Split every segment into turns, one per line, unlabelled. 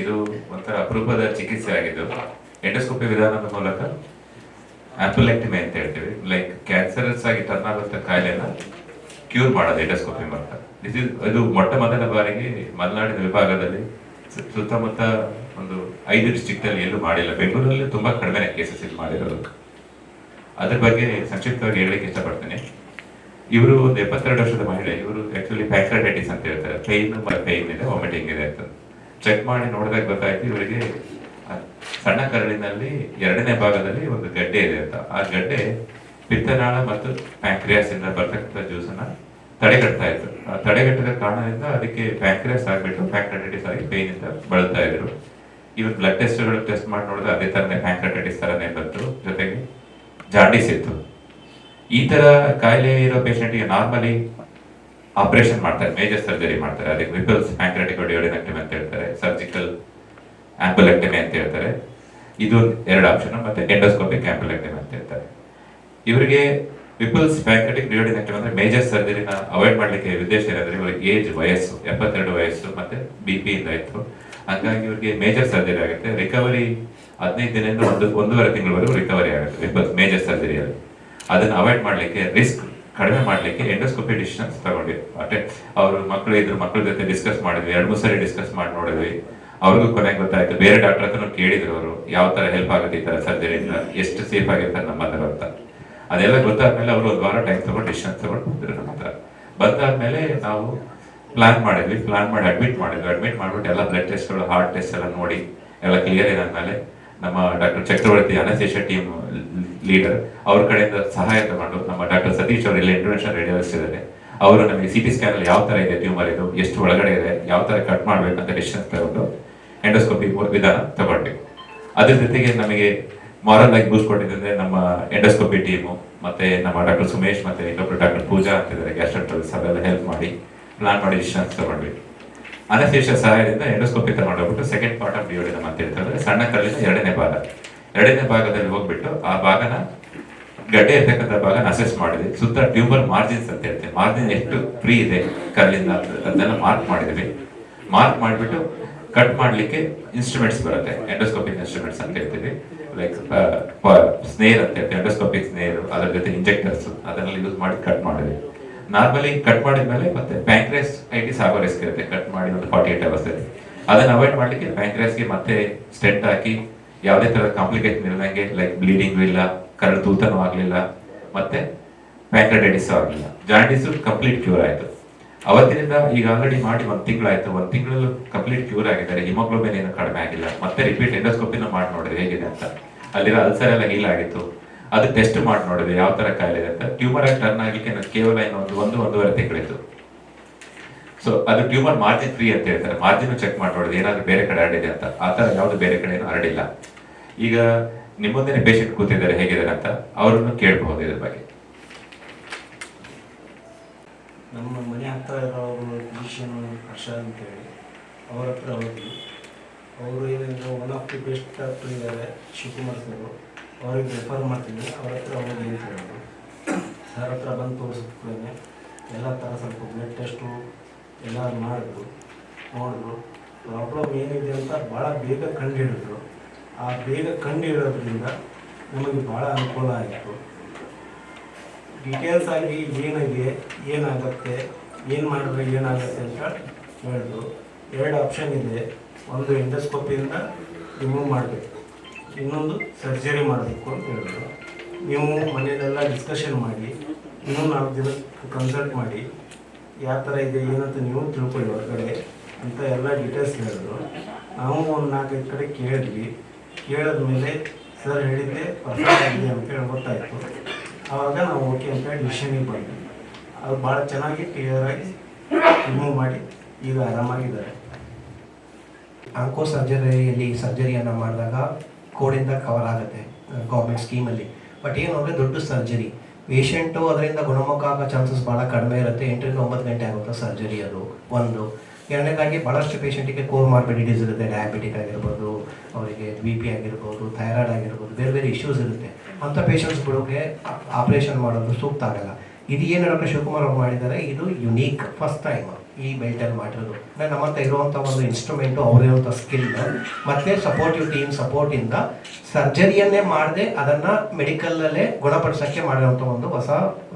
ಇದು ಒಂಥರ ಅಪರೂಪದ ಚಿಕಿತ್ಸೆ ಆಗಿದ್ದು. ಎಂಡೋಸ್ಕೋಪಿ ವಿಧಾನದ ಮೂಲಕ ಆಂಪುಲೆಕ್ಟಮಿ ಅಂತ ಹೇಳ್ತೀವಿ. ಲೈಕ್ ಕ್ಯಾನ್ಸರಸ್ ಆಗಿ ಟರ್ನ್ ಆಗುವಂತ ಕಾಯಿಲೆನ ಕ್ಯೂರ್ ಮಾಡೋದು ಎಂಡೋಸ್ಕೋಪಿ ಮೂಲಕ. ದಿಸ್ ಇಸ್ ಇದು ಮೊಟ್ಟ ಮೊದಲ ಬಾರಿಗೆ ಮಲೆನಾಡಿನ ವಿಭಾಗದಲ್ಲಿ ಸುತ್ತಮುತ್ತ ಒಂದು ಐದು ಡಿಸ್ಟ್ರಿಕ್ಟ್ ಅಲ್ಲಿ ಎಲ್ಲೂ ಮಾಡಿಲ್ಲ. ಬೆಂಗಳೂರಲ್ಲಿ ತುಂಬಾ ಕಡಿಮೆ ಕೇಸಸ್ ಇದು ಮಾಡಿರೋದು. ಅದ್ರ ಬಗ್ಗೆ ಸಂಕ್ಷಿಪ್ತವಾಗಿ ಹೇಳಲಿಕ್ಕೆ ಇಷ್ಟಪಡ್ತೇನೆ. ಇವರು ಒಂದು ಎಪ್ಪತ್ತೆರಡು ವರ್ಷದ ಮಹಿಳೆ. ಇವರು ಆಕ್ಚುಲಿ ಪ್ಯಾಕ್ರಾಟೈಟಿಸ್ ಅಂತ ಹೇಳ್ತಾರೆ. ಪೈನ್ ಪೈನ್ ಇದೆ ವಾಮಿಟಿಂಗ್ ಇದೆ ಅಂತ. ಚೆಕ್ ಮಾಡಿ ನೋಡಿದಾಗ ಗೊತ್ತಾಯ್ತು ಇವರಿಗೆ ಸಣ್ಣ ಕರಳಿನಲ್ಲಿ ಎರಡನೇ ಭಾಗದಲ್ಲಿ ಒಂದು ಗಡ್ಡೆ ಇದೆ ಅಂತ. ಆ ಗಡ್ಡೆ ಪಿತ್ತನಾಳ ಮತ್ತು ಪ್ಯಾಂಕ್ರಿಯಾಸ್ ಇಂದ ಬರ್ತಕ್ಕಂಥ ಅನ್ನ ತಡೆಗಟ್ತಾ ಇತ್ತು. ಆ ತಡೆಗಟ್ಟದ ಕಾರಣದಿಂದ ಅದಕ್ಕೆ ಪ್ಯಾಂಕ್ರಿಯಾಸ್ ಆಗ್ಬಿಟ್ಟು ಪ್ಯಾಂಕ್ರಟೈಟಿಸ್ ಆಗಿ ಪೇನ್ ಇಂದ ಬಳಲ್ತಾ ಇದ್ರು. ಇವ್ರು ಬ್ಲಡ್ ಟೆಸ್ಟ್ಗಳು ಟೆಸ್ಟ್ ಮಾಡಿ ನೋಡಿದ್ರೆ ಅದೇ ತರನೇ ಪ್ಯಾಂಕ್ರಟೈಟಿಸ್ ತರನೇ ಬಂತು. ಜೊತೆಗೆ ಜಾಂಡಿಸ್ ಇತ್ತು. ಈ ತರ ಕಾಯಿಲೆ ಇರೋ ಪೇಷಂಟ್ಗೆ ನಾರ್ಮಲಿ ಆಪರೇಷನ್ ಮಾಡ್ತಾರೆ ಮೇಜರ್ ಸರ್ಜರಿ ಮಾಡ್ತಾರೆ. ಅದಕ್ಕೆ ವಿಪಲ್ಸ್ ಪ್ಯಾಂಕ್ರಾಟಿಕ್ ಡಿಯೋಡಿನಕ್ಟಮಿ ಅಂತ ಹೇಳ್ತಾರೆ ಸರ್ಜಿಕಲ್ ಆಂಪುಲೆಕ್ಟಮಿ ಅಂತ ಹೇಳ್ತಾರೆ. ಇದು ಎರಡು ಆಪ್ಷನ್ ಮತ್ತೆ ಎಂಡೋಸ್ಕೋಪಿಕ್ ಆಂಪುಲೆಕ್ಟಮಿ ಅಂತ ಹೇಳ್ತಾರೆ. ಇವರಿಗೆ ವಿಪಲ್ಸ್ ಪ್ಯಾಂಕ್ರಾಟಿಕ್ ಡಿಯೋಡಿನಕ್ಟಮಿ ಅಂದ್ರೆ ಮೇಜರ್ ಸರ್ಜರಿನ ಅವಾಯ್ಡ್ ಮಾಡಲಿಕ್ಕೆ ಉದ್ದೇಶ ಏನಂದ್ರೆ ಇವರಿಗೆ ಏಜ್ ವಯಸ್ಸು, ಎಪ್ಪತ್ತೆರಡು ವಯಸ್ಸು ಮತ್ತೆ ಬಿ ಪಿ ಇಂದ ಇತ್ತು ಹಂಗಾಗಿ ಇವರಿಗೆ ಮೇಜರ್ ಸರ್ಜರಿ ಆಗುತ್ತೆ. ರಿಕವರಿ ಹದಿನೈದು ದಿನದಿಂದ ಒಂದು, ಒಂದೂವರೆ ತಿಂಗಳವರೆಗೂ ರಿಕವರಿ ಆಗುತ್ತೆ ವಿಪಲ್ಸ್ ಮೇಜರ್ ಸರ್ಜರಿಯಲ್ಲಿ ಅದನ್ನು ಅವಾಯ್ಡ್ ಮಾಡಲಿಕ್ಕೆ ರಿಸ್ಕ್ ಕಡಿಮೆ ಮಾಡ್ಲಿಕ್ಕೆ ಎಂಡೋಸ್ಕೋಪಿ ಡಿಸಿಷನ್ಸ್ ತಗೊಂಡಿದ್ರು. ಮತ್ತೆ ಅವರು ಮಕ್ಕಳು ಇದ್ರ, ಮಕ್ಕಳ ಜೊತೆ ಡಿಸ್ಕಸ್ ಮಾಡಿದ್ವಿ, ಎರಡು ಮೂರು ಸರಿ ಡಿಸ್ಕಸ್ ಮಾಡಿ ನೋಡಿದ್ವಿ. ಅವ್ರಿಗೂ ಕೊನೆಗೆ ಗೊತ್ತಾಯ್ತು, ಬೇರೆ ಡಾಕ್ಟರ್ ಹತ್ರ ಕೇಳಿದ್ರು ಅವರು, ಯಾವ ತರ ಹೆಲ್ಪ್ ಆಗುತ್ತೆ ಈ ತರ ಸರ್ಜರಿಯಿಂದ ಎಷ್ಟು ಸೇಫ್ ಆಗಿರ್ತಾರೆ ನಮ್ಮ ಹತ್ರ ಅಂತ. ಅದೆಲ್ಲ ಗೊತ್ತಾದ್ಮೇಲೆ ಅವರು ಒಂದು ವಾರ ಟೈಮ್ ತಗೊಂಡು ಡಿಸಿಷನ್ ತಗೊಂಡು ಬಂದ್ರು ನಮ್ಮ ಹತ್ರ. ಬಂದಾದ್ಮೇಲೆ ನಾವು ಪ್ಲಾನ್ ಮಾಡಿದ್ವಿ ಪ್ಲಾನ್ ಮಾಡಿ ಅಡ್ಮಿಟ್ ಮಾಡಿದ್ವಿ. ಅಡ್ಮಿಟ್ ಮಾಡ್ಬಿಟ್ಟು ಎಲ್ಲ ಬ್ಲಡ್ ಟೆಸ್ಟ್ಗಳು ಹಾರ್ಟ್ ಟೆಸ್ಟ್ ಎಲ್ಲ ನೋಡಿ, ಎಲ್ಲ ಕ್ಲಿಯರ್ ಇದಾದ್ಮೇಲೆ ನಮ್ಮ doctor Chakravarthy anaesthesia team leader ಅವ್ರ ಕಡೆಯಿಂದ ಸಹಾಯ ತಗೊಂಡು ನಮ್ಮ ಡಾಕ್ಟರ್ ಸತೀಶ್ ಅವರು ಇಲ್ಲಿ ಇಂಟರ್ನ್ಯಾಷನಲ್ ಇದ್ದಾರೆ ಅವರು ನಮಗೆ ಸಿ ಟಿ ಸ್ಕ್ಯಾನ್ ಅಲ್ಲಿ ಯಾವ ತರ ಇದೆ ಟ್ಯೂಮರ್ ಇದು, ಎಷ್ಟು ಒಳಗಡೆ ಇದೆ, ಯಾವ ತರ ಕಟ್ ಮಾಡ್ಬೇಕಂತ ಡಿಸಿಷನ್ ತಗೊಂಡು ಎಂಡೋಸ್ಕೋಪಿ ವಿಧಾನ ತಗೊಂಡ್ವಿ. ಅದ್ರ ಜೊತೆಗೆ ನಮಗೆ ಮಾರಲ್ ಆಗಿ ಬೂಸ್ಟ್ ಕೊಟ್ಟಿದ್ದಂದ್ರೆ ನಮ್ಮ ಎಂಡೋಸ್ಕೋಪಿ ಟೀಮು ಮತ್ತೆ ನಮ್ಮ ಡಾಕ್ಟರ್ ಸುಮೇಶ್ ಮತ್ತೆ ಇನ್ನೊಬ್ಬರು ಡಾಕ್ಟರ್ ಪೂಜಾ ಅಂತಿದ್ದಾರೆ ಗ್ಯಾಸ್ಟ್ರೆಂಟಲ್ಸ್ ಅವೆಲ್ಲ ಹೆಲ್ಪ್ ಮಾಡಿ ಪ್ಲಾನ್ ಮಾಡಿ ಡಿಸಿಷನ್ಸ್ ತಗೊಂಡ್ವಿ. ಅನಸ್ತೇಷ ಸಹಾಯದಿಂದ ಎಂಡೋಸ್ಕೋಪಿ ತಗೊಂಡೋಗ್ಬಿಟ್ಟು ಸೆಕೆಂಡ್ ಪಾರ್ಟ್ ಆಫ್ ಡಿಯೋಡಿನಮ್ ಅಂತ ಹೇಳ್ತಾರೆ, ಸಣ್ಣ ಕಲ್ಲಿನ ಎರಡನೇ ಭಾಗ. ಎರಡನೇ ಭಾಗದಲ್ಲಿ ಹೋಗ್ಬಿಟ್ಟು ಆ ಭಾಗನ ಗಡ್ಡೆ ಇರ್ತಕ್ಕಂಥ ಭಾಗನ ಅಸೆಸ್ ಮಾಡಿದ್ವಿ ಸುತ್ತ ಟ್ಯೂಬರ್ ಮಾರ್ಜಿನ್ಸ್ ಅಂತ ಹೇಳ್ತೇವೆ ಮಾರ್ಜಿನ್ ಎಷ್ಟು ಫ್ರೀ ಇದೆ ಕಲ್ಲಿಂದ ಅದನ್ನೆಲ್ಲ ಮಾರ್ಕ್ ಮಾಡಿದ್ವಿ. ಮಾರ್ಕ್ ಮಾಡಿಬಿಟ್ಟು ಕಟ್ ಮಾಡಲಿಕ್ಕೆ ಇನ್ಸ್ಟ್ರೂಮೆಂಟ್ಸ್ ಬರುತ್ತೆ. ಎಂಡೋಸ್ಕೋಪಿಕ್ ಇನ್ಸ್ಟ್ರೂಮೆಂಟ್ಸ್ ಅಂತ ಹೇಳ್ತೀವಿ. ಲೈಕ್ ಸ್ನೇರ್ ಅಂತ ಹೇಳ್ತೀವಿ. ಎಂಡೋಸ್ಕೋಪಿಕ್ ಸ್ನೇರ್ ಅದರ ಜೊತೆ ಇಂಜೆಕ್ಟರ್ಸ್ ಅದನ್ನೆಲ್ಲ ಯೂಸ್ ಮಾಡಿ ಕಟ್ ಮಾಡಿದ್ವಿ. ನಾರ್ಮಲಿ ಕಟ್ ಮಾಡಿದ ಮೇಲೆ ಮತ್ತೆ ಪ್ಯಾಂಕ್ರೇಸ್ ಐಟಿ ಸಾಗೋ ರಿಸ್ಕ್ ಇರುತ್ತೆ. ಕಟ್ ಮಾಡಿ ಒಂದು ಫಾರ್ಟಿ ಏಟ್ ಅವರ್ಸ್ ಅದನ್ನು ಅದನ್ನ ಅವಾಯ್ಡ್ ಮಾಡಲಿಕ್ಕೆ ಪ್ಯಾಂಕ್ರೇಸ್ಗೆ ಮತ್ತೆ ಸ್ಟೆಂಟ್ ಹಾಕಿ ಯಾವುದೇ ತರ ಕಾಂಪ್ಲಿಕೇಶನ್ ಇಲ್ಲದಂಗೆ ಲೈಕ್ ಬ್ಲೀಡಿಂಗ್ ಇಲ್ಲ, ಕರಳು ತೂತನೂ ಆಗ್ಲಿಲ್ಲ, ಮತ್ತೆ ಪ್ಯಾಂಕ್ರೆಟೈಟಿಸ್ ಆಗಲಿಲ್ಲ. ಜಾಂಡಿಸ್ ಕಂಪ್ಲೀಟ್ ಕ್ಯೂರ್ ಆಯಿತು. ಅವತ್ತಿನಿಂದ ಈಗ ಆಲ್ರೆಡಿ ಮಾಡಿ ಒಂದ್ ತಿಂಗಳಾಯ್ತು. ಒಂದ್ ತಿಂಗಳಲ್ಲೂ ಕಂಪ್ಲೀಟ್ ಕ್ಯೂರ್ ಆಗಿದ್ದಾರೆ. ಹಿಮೋಗ್ಲೋಬಿನ್ ಏನು ಕಡಿಮೆ ಆಗಿಲ್ಲ. ಮತ್ತೆ ರಿಪೀಟ್ ಎಂಡೋಸ್ಕೋಪಿನ ಮಾಡಿ ನೋಡಿದ್ವಿ ಹೇಗಿದೆ ಅಂತ. ಅಲ್ಲಿರೋ ಅಲ್ಸರ್ ಎಲ್ಲ ಹೀಲ್ ಆಗಿತ್ತು. ಅದು ಟೆಸ್ಟ್ ಮಾಡಿ ನೋಡಿದ್ವಿ ಯಾವ ಥರ ಕಾಯಿಲೆ ಇದೆ ಅಂತ. ಟ್ಯೂಮರ್ ಆಗಿ ಟರ್ನ್ ಆಗಲಿಕ್ಕೆ ಕೇವಲ ಏನೋ ಒಂದು ಒಂದು, ಒಂದೂವರೆ ತಿಂಗಳಿತ್ತು. ಸೊ ಅದು ಟ್ಯೂಮರ್ ಮಾರ್ಜಿನ್ ಫ್ರೀ ಅಂತ ಹೇಳ್ತಾರೆ. ಮಾರ್ಜಿನ್ ಚೆಕ್ ಮಾಡಿ ಏನಾದರೂ ಬೇರೆ ಕಡೆ ಹರಡಿದೆ ಅಂತ. ಆ ಥರ ಯಾವ್ದು ಬೇರೆ ಕಡೆ ಏನು ಹರಡಿಲ್ಲ. ಈಗ ನಿಮ್ಮೊಂದೇನೆ ಮುಂದೆ ಪೇಷಂಟ್ ಕೂತಿದ್ದಾರೆ, ಹೇಗಿದ್ದಾರೆ ಅಂತ ಅವರನ್ನು ಕೇಳಬಹುದು ಇದ್ರ ಬಗ್ಗೆ.
ನಮ್ಮ ಮನೆ ಹತ್ರ ಇರೋರು ಫಿಸಿಷಿಯನ್ ಹರ್ಷ ಅಂತೇಳಿ, ಅವ್ರ ಹತ್ರ ಹೋಗಿ ಅವರು ಏನಿದ್ರು one of the best doctor ಇದ್ದಾರೆ, ಶಿವಕುಮಾರ್ ಸರ್. ಅವ್ರಿಗೆ ರೆಫರ್ ಮಾಡ್ತೀನಿ. ಅವ್ರ ಹತ್ರ ಹೋಗಿ ಅಂತ ಸರ್ ಹತ್ರ ಬಂದು ತೋರಿಸಿದ್ಮೇಲೆ ಎಲ್ಲ ಥರ ಸ್ವಲ್ಪ ಬ್ಲಡ್ ಟೆಸ್ಟು ಎಲ್ಲ ಮಾಡಿದ್ರು, ನೋಡಿದ್ರು. ಪ್ರಾಬ್ಲಮ್ ಏನಿದೆ ಅಂತ ಭಾಳ ಬೇಗ ಕಂಡುಹಿಡಿದ್ರು. ಆ ಬೇಗ ಕಂಡುಹಿಡೋದ್ರಿಂದ ನಮಗೆ ಭಾಳ ಅನುಕೂಲ ಆಯಿತು. ಡೀಟೇಲ್ಸ್ ಆಗಿ ಏನಿದೆ ಏನಾಗುತ್ತೆ, ಏನು ಮಾಡಿದ್ರೆ ಏನಾಗುತ್ತೆ ಅಂತ ಹೇಳಿದ್ರು. ಎರಡು ಆಪ್ಷನ್ ಇದೆ. ಒಂದು ಎಂಡೋಸ್ಕೋಪಿಯಿಂದ ರಿಮೂವ್ ಮಾಡಬೇಕು. ಇನ್ನೊಂದು ಸರ್ಜರಿ ಮಾಡಬೇಕು ಅಂತ ಹೇಳಿದ್ರು. ನೀವು ಮನೆಯಲ್ಲೆಲ್ಲ ಡಿಸ್ಕಷನ್ ಮಾಡಿ, ಇನ್ನೂ ನಾಲ್ಕು ದಿನ ಕನ್ಸಲ್ಟ್ ಮಾಡಿ. ಯಾವ ಥರ ಇದೆ, ಏನಂತ ನೀವು ತಿಳ್ಕೊಳ್ಳಿ ಹೊರಗಡೆ ಅಂತ ಎಲ್ಲ ಡೀಟೇಲ್ಸ್ ಹೇಳಿದ್ರು. ನಾವು ಒಂದು ನಾಲ್ಕೈದು ಕಡೆ ಕೇಳಿದ್ವಿ. ಕೇಳಿದ್ಮೇಲೆ ಸರ್ ಹೇಳಿದ್ದೆ ಪರ್ಫೆಕ್ಟ್ ಆಗಿದೆ ಅಂತ ಹೇಳಿ ಗೊತ್ತಾಯಿತು. ಆವಾಗ ನಾವು ಓಕೆ ಅಂತ ಹೇಳಿ ಡಿಸಿಷನಿಗೆ ಬಂದ್ವಿ. ಅದು ಭಾಳ ಚೆನ್ನಾಗಿ ಕ್ಲಿಯರಾಗಿ ರಿಮೂವ್ ಮಾಡಿ ಈಗ ಆರಾಮಾಗಿದ್ದಾರೆ.
ಆಂಕೋ ಸರ್ಜರಿಯಲ್ಲಿ ಸರ್ಜರಿಯನ್ನು ಮಾಡಿದಾಗ ಕೋಡಿಂದ ಕವರ್ ಆಗುತ್ತೆ ಗೌರ್ಮೆಂಟ್ ಸ್ಕೀಮಲ್ಲಿ ಬಟ್ ಏನು ಅಂದರೆ ದೊಡ್ಡ ಸರ್ಜರಿ ಪೇಷಂಟು ಅದರಿಂದ ಗುಣಮುಖ ಆಗೋ ಚಾನ್ಸಸ್ ಭಾಳ ಕಡಿಮೆ ಇರುತ್ತೆ. ಎಂಟರಿಂದ ಒಂಬತ್ತು ಗಂಟೆ ಆಗುತ್ತೆ ಸರ್ಜರಿ ಅದು? ಒಂದು. ಎರಡನೇದಾಗಿ ಭಾಳಷ್ಟು ಪೇಷೆಂಟಿಗೆ ಕೋರ್ ಮಾರ್ಬಿಡಿಟೀಸ್ ಇರುತ್ತೆ. ಡಯಾಬಿಟಿಕ್ ಆಗಿರ್ಬೋದು, ಅವರಿಗೆ ಬಿ ಪಿ ಆಗಿರ್ಬೋದು ಥೈರಾಯ್ಡ್ ಆಗಿರ್ಬೋದು, ಬೇರೆ ಬೇರೆ ಇಶ್ಯೂಸ್ ಇರುತ್ತೆ. ಅಂಥ ಪೇಷಂಟ್ಸ್ಗಳಿಗೆ ಆಪ್ರೇಷನ್ ಮಾಡೋದು ಸೂಕ್ತ ಆಗಲ್ಲ. ಇದು ಏನು ಡಾಕ್ಟರ್ ಶಿವಕುಮಾರ್ ಅವ್ರು ಮಾಡಿದ್ದಾರೆ? ಇದು ಯುನೀಕ್ ಫಸ್ಟ್ ಟೈಮ್ ಈ ಬೆಲ್ಟಲ್ಲಿ ಮಾಡಿರೋದು. ನಾನು ನಮ್ಮ ಹತ್ರ ಇರುವಂಥ ಒಂದು ಇನ್ಸ್ಟ್ರೂಮೆಂಟು ಅವರಿರುವಂಥ ಸ್ಕಿಲ್ ಮತ್ತೆ ಸಪೋರ್ಟಿವ್ ಟೀಮ್ ಸಪೋರ್ಟಿಂದ ಸರ್ಜರಿಯನ್ನೇ ಮಾಡದೆ ಅದನ್ನ ಮೆಡಿಕಲಲ್ಲೇ ಗುಣಪಡಿಸೋಕ್ಕೆ ಮಾಡಿರುವಂಥ ಒಂದು ಹೊಸ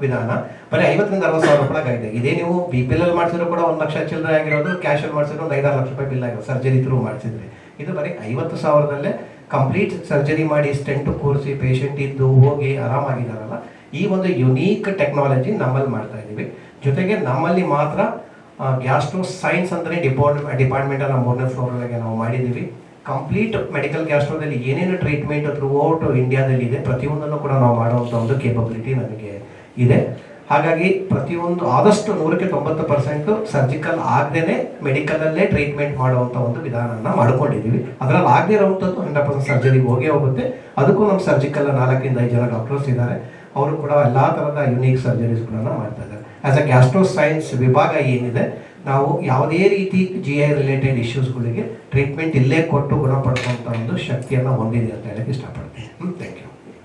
ವಿಧಾನ. ಬರೀ ಐವತ್ತರಿಂದ ಅರವತ್ತು ಸಾವಿರ ರೂಪಾಯಿ ಆಗಿದೆ. ಇದೇ ನೀವು ಬಿ ಪಿ ಎಲ್ ಮಾಡಿಸಿದ್ರು ಕೂಡ ಒಂದು ಲಕ್ಷ ಚಿಲ್ಲರೆ ಆಗಿರೋದು ಕ್ಯಾಶಲ್ಲಿ ಮಾಡಿಸಿದ್ರು ಒಂದು ಐದಾರು ಲಕ್ಷ ರೂಪಾಯಿ ಬಿಲ್ ಆಗಿರೋದು. ಸರ್ಜರಿ ಥ್ರೂ ಮಾಡಿಸಿದ್ರೆ. ಇದು ಬರೀ ಐವತ್ತು ಸಾವಿರದಲ್ಲೇ ಕಂಪ್ಲೀಟ್ ಸರ್ಜರಿ ಮಾಡಿ ಸ್ಟೆಂಟ್ ಕೂರಿಸಿ ಪೇಷಂಟ್ ಇದ್ದು ಹೋಗಿ ಆರಾಮಾಗಿದ್ದಾರಲ್ಲ ಈ ಒಂದು ಯುನೀಕ್ ಟೆಕ್ನಾಲಜಿ ನಮ್ಮಲ್ಲಿ ಮಾಡ್ತಾ ಇದ್ದೀವಿ ಜೊತೆಗೆ ನಮ್ಮಲ್ಲಿ ಮಾತ್ರ ಗ್ಯಾಸ್ಟ್ರೋ ಸೈನ್ಸ್ ಅಂದರೆ ಡಿಪಾರ್ಟ್ ಡಿಪಾರ್ಟ್ಮೆಂಟ್ ನಮ್ಮ ಮೂರನೇ ಫ್ಲೋರ್ಗೆ ನಾವು ಮಾಡಿದ್ದೀವಿ. ಕಂಪ್ಲೀಟ್ ಮೆಡಿಕಲ್ ಗ್ಯಾಸ್ಟ್ರೋದಲ್ಲಿ ಏನೇನು ಟ್ರೀಟ್ಮೆಂಟ್ ಥ್ರೂ ಔಟ್ ಇಂಡಿಯಾದಲ್ಲಿ ಇದೆ ಪ್ರತಿಯೊಂದನ್ನು ಕೂಡ ನಾವು ಮಾಡುವಂಥ ಒಂದು ಕೇಪಬಿಲಿಟಿ ನಮಗೆ ಇದೆ. ಹಾಗಾಗಿ ಪ್ರತಿಯೊಂದು, ಆದಷ್ಟು ನೂರಕ್ಕೆ ತೊಂಬತ್ತು ಪರ್ಸೆಂಟ್ ಸರ್ಜಿಕಲ್ ಆಗದೇನೆ ಮೆಡಿಕಲಲ್ಲೇ ಟ್ರೀಟ್ಮೆಂಟ್ ಮಾಡುವಂಥ ಒಂದು ವಿಧಾನನ ಮಾಡ್ಕೊಂಡಿದ್ದೀವಿ. ಅದರಲ್ಲಿ ಆಗದೇ ಇರುವಂಥದ್ದು ಹಂಡ್ರೆಡ್ ಪರ್ಸೆಂಟ್ ಸರ್ಜರಿಗೆ ಹೋಗೇ ಹೋಗುತ್ತೆ. ಅದಕ್ಕೂ ನಮ್ಮ ಸರ್ಜಿಕಲ್ ನಾಲ್ಕರಿಂದ ಐದು ಜನ ಡಾಕ್ಟರ್ಸ್ ಇದ್ದಾರೆ. ಅವರು ಕೂಡ ಎಲ್ಲ ಥರದ ಯುನೀಕ್ ಸರ್ಜರೀಸ್ಗಳನ್ನು ಮಾಡ್ತಾ ಇದ್ದಾರೆ ಆಸ್ ಅ ಗ್ಯಾಸ್ಟ್ರೋ ಸೈನ್ಸ್ ವಿಭಾಗ ಏನಿದೆ, ನಾವು ಯಾವುದೇ ರೀತಿ ಜಿ ಐ ರಿಲೇಟೆಡ್ ಇಶ್ಯೂಸ್ಗಳಿಗೆ ಟ್ರೀಟ್ಮೆಂಟ್ ಇಲ್ಲೇ ಕೊಟ್ಟು ಗುಣಪಡಿಸುವಂಥ ಒಂದು ಶಕ್ತಿಯನ್ನು ಹೊಂದಿದೆ ಅಂತ ಹೇಳಕ್ಕೆ ಇಷ್ಟಪಡ್ತೀನಿ.